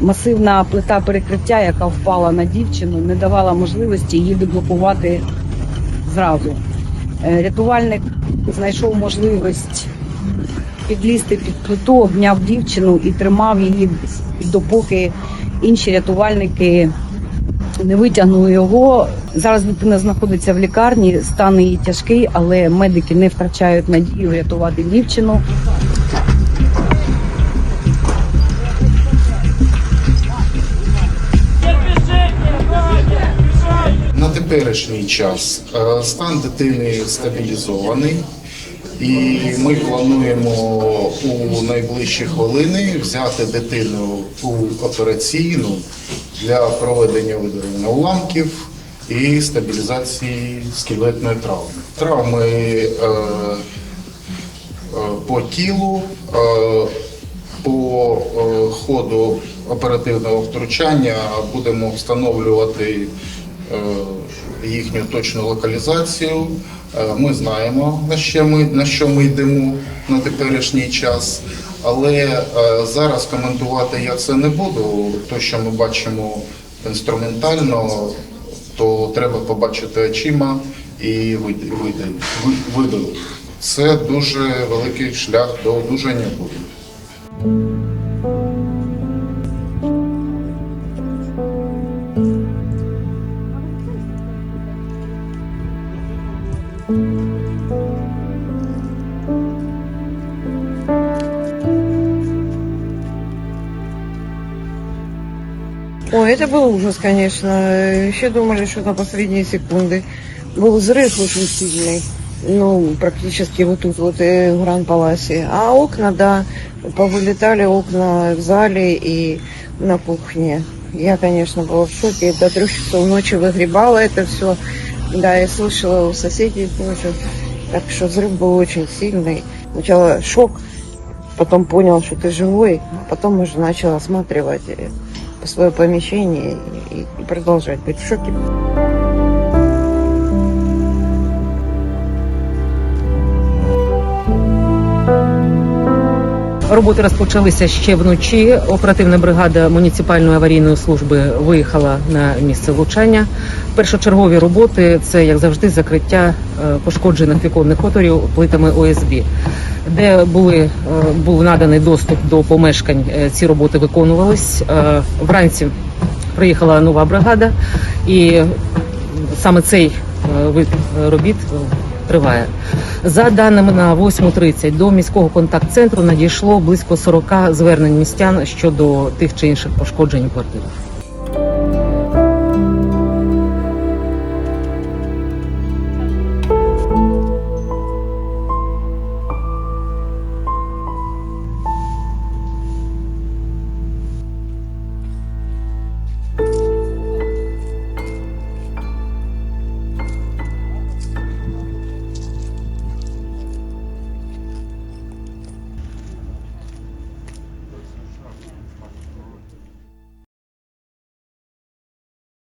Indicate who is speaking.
Speaker 1: Масивна плита перекриття, яка впала на дівчину, не давала можливості її деблокувати зразу. Е, Рятувальник знайшов можливість підлізти під плиту, обняв дівчину і тримав її, допоки інші рятувальники не витягнули його. Зараз дитина знаходиться в лікарні, стан її тяжкий, але медики не втрачають надію рятувати дівчину.
Speaker 2: Теперішній час е, стан дитини стабілізований, і ми плануємо у найближчі хвилини взяти дитину у операційну для проведення видалення уламків і стабілізації скелетної травми. Травми е, е, по тілу, е, по е, ходу оперативного втручання будемо встановлювати їхню точну локалізацію. Е, Ми знаємо, на що ми, на що ми йдемо на теперішній час, але е, зараз коментувати я це не буду. То, що ми бачимо інструментально, то треба побачити очима і вид- видалити. Це дуже великий шлях до одужання буде.
Speaker 3: Ой, это был ужас, конечно. Еще думали, что на последние секунды. Был взрыв очень сильный. Ну, практически вот тут вот э, в Гран-Паласе. А окна, да, повылетали окна в зале и на кухне. Я, конечно, была в шоке. До трех часов ночи выгребала это все. Да, я слышала у соседей тоже. Так что взрыв был очень сильный. Сначала шок, потом понял, что ты живой. Потом уже начал осматривать э, свое помещение и, и продолжать быть в шоке.
Speaker 4: Роботи розпочалися ще вночі. Оперативна бригада муніципальної аварійної служби виїхала на місце влучання. Першочергові роботи це, як завжди, закриття е, пошкоджених віконних отворів плитами ОСБ. Де були, е, був наданий доступ до помешкань, е, ці роботи виконувались. Вранці приїхала нова бригада, і саме цей вид робіт триває. За даними на 8.30 до міського контакт-центру надійшло близько 40 звернень містян щодо тих чи інших пошкоджень у квартирах.